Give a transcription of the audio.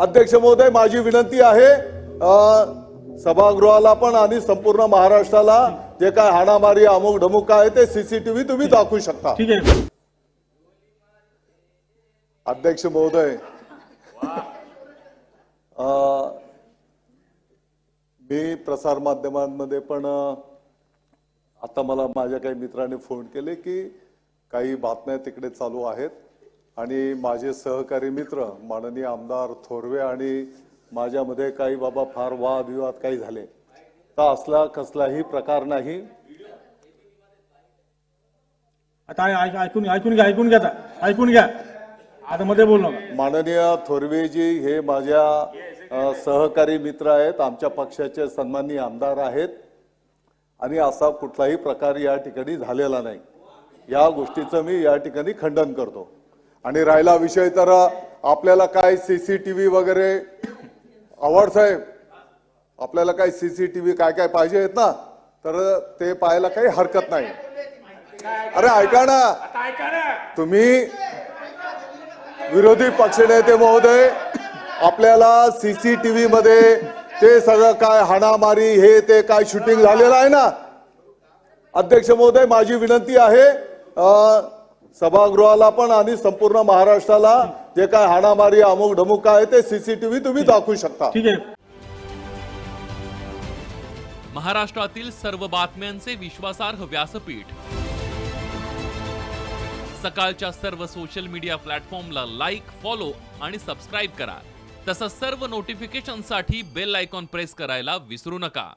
अध्यक्ष महोदय माझी विनंती आहे सभागृहाला पण आणि संपूर्ण महाराष्ट्राला जे काय हाणामारी अमुक ढमुक आहे ते सीसीटीव्ही तुम्ही दाखवू शकता. ठीक आहे. अध्यक्ष महोदय मी प्रसार माध्यमांमध्ये पण आता मला माझ्या काही मित्रांनी फोन केले की काही बातम्या तिकडे चालू आहेत. आणि माझे सहकारी मित्र माननीय आमदार थोरवे आणि माझ्यामध्ये काही बाबा फार वादविवाद काही झाले. तर असला कसलाही प्रकार नाही. आता ऐकून ऐकून घ्या ऐकून घ्या ऐकून घ्या. आता मध्ये बोल माननीय थोरवेजी हे माझ्या सहकारी मित्र आहेत. आमच्या पक्षाचे सन्माननीय आमदार आहेत. आणि असा कुठलाही प्रकार या ठिकाणी झालेला नाही. या गोष्टीचं मी या ठिकाणी खंडन करतो. आणि राहिला विषय तर आपल्याला काय सीसीटीव्ही वगैरे? आव्हाड साहेब आपल्याला काय सीसीटीव्ही काय काय पाहिजे आहेत ना तर ते पाहायला काही हरकत नाही. अरे ऐका ना. तुम्ही विरोधी पक्षनेते महोदय आपल्याला सीसीटीव्ही मध्ये ते सगळं काय हाणामारी हे ते काय शूटिंग झालेलं आहे ना? अध्यक्ष महोदय माझी विनंती आहे सभागृहाला पण आणि संपूर्ण महाराष्ट्राला जे काय हाणामारी अमुक ढमुक आहे ते सीसीटीव्ही तुम्ही दाखवू शकता. ठीक आहे. महाराष्ट्रातील सर्व बातम्यांचे विश्वासार्ह व्यासपीठ. सकाळच्या सर्व सोशल मीडिया प्लॅटफॉर्मला लाईक फॉलो आणि सबस्क्राईब करा. तसंच सर्व नोटिफिकेशनसाठी बेल आयकॉन प्रेस करायला विसरू नका.